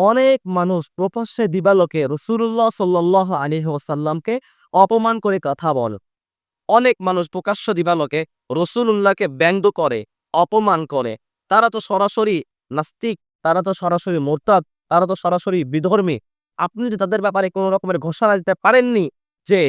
অনেক মানুষ প্রকাশ্যে দিবালোকে রসুল্লাহ সাল্লাহ আলী ওসাল্লামকে অপমান করে কথা বল। অনেক মানুষ প্রকাশ্য দিবালোকে রসুল্লাহকে ব্যঙ্গ করে, অপমান করে। তারা তো সরাসরি নাস্তিক, তারা তো সরাসরি মোরতাদ, তারা তো সরাসরি বিধর্মী। আপনি যদি তাদের ব্যাপারে কোনো রকমের ঘোষণা দিতে পারেননি যে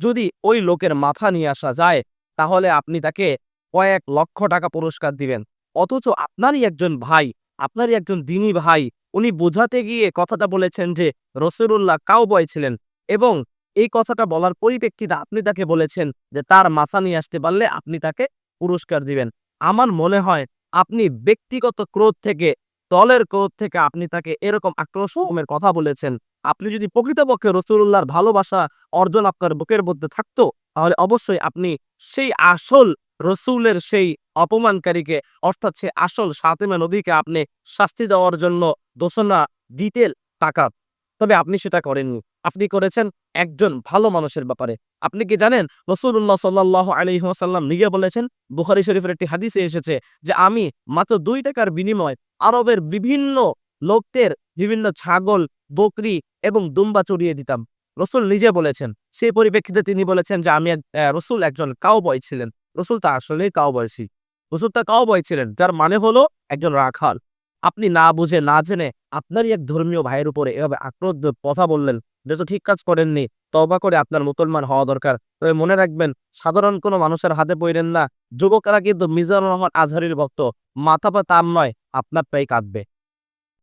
যদি ওই লোকের মাথা নিয়ে আসা যায়, তাহলে আপনি তাকে কয়েক লক্ষ টাকা পুরস্কার দিবেন। অথচ আপনারই একজন ভাই আপনারই একজন দিনী ভাই, উনি বোঝাতে গিয়ে কথাটা বলেছেন যে রসুল্লাহ কাউ বয় ছিলেন এবং এই কথাটা বলার পরিপ্রেক্ষিতে আপনি তাকে বলেছেন যে তার মাথা নিয়ে আসতে পারলে আপনি তাকে পুরস্কার দিবেন। আমার মনে হয় আপনি ব্যক্তিগত ক্রোধ থেকে, দলের ক্রোধ থেকে আপনি তাকে এরকম আক্রোশ রকমের কথা বলেছেন। আপনি যদি প্রকৃতপক্ষে রসুল্লাহর ভালোবাসা অর্জন আপনার বুকের মধ্যে থাকতো, তাহলে অবশ্যই আপনি সেই আসল রসুলের সেই অপমানকারীকে, অর্থাৎ সে আসল সাতেমা নদীকে আপনি শাস্তি দেওয়ার জন্য দোষণা দিতে টাকা। তবে আপনি সেটা করেননি। আপনি করেছেন একজন ভালো মানুষের ব্যাপারে। আপনি কি জানেন? রসুল্লাহ সাল্লাহ আলহিহাসাল্লাম নিজে বলেছেন, বুখারি শরীফের একটি হাদিসে এসেছে যে, আমি মাত্র দুই টাকার বিনিময় আরবের বিভিন্ন লোকদের, বিভিন্ন ছাগল, বকরি এবং দুম্বা চড়িয়ে দিতাম। রসুল নিজে বলেছেন। সেই পরিপ্রেক্ষিতে তিনি বলেছেন যে, আমি রসুল একজন কাউ ছিলেন। রসুল তা আসলেই কাউ বয়সী রসুল তা কাউ বয় ছিলেন, যার মানে হলো একজন রাখাল। আপনি না বুঝে, না জেনে আপনারই এক ধর্মীয় ভাইয়ের উপরে এভাবে আক্রোধ কথা বললেন, যে তো ঠিক কাজ করেননি তবা করে আপনার মুসলমান হওয়া দরকার। তবে মনে রাখবেন, সাধারণ কোনো মানুষের হাতে পড়েন না। যুবকরা কিন্তু মিজানুর রহমান আজহারির ভক্ত, মাথা পা তার নয়, আপনার পাই কাঁদবে।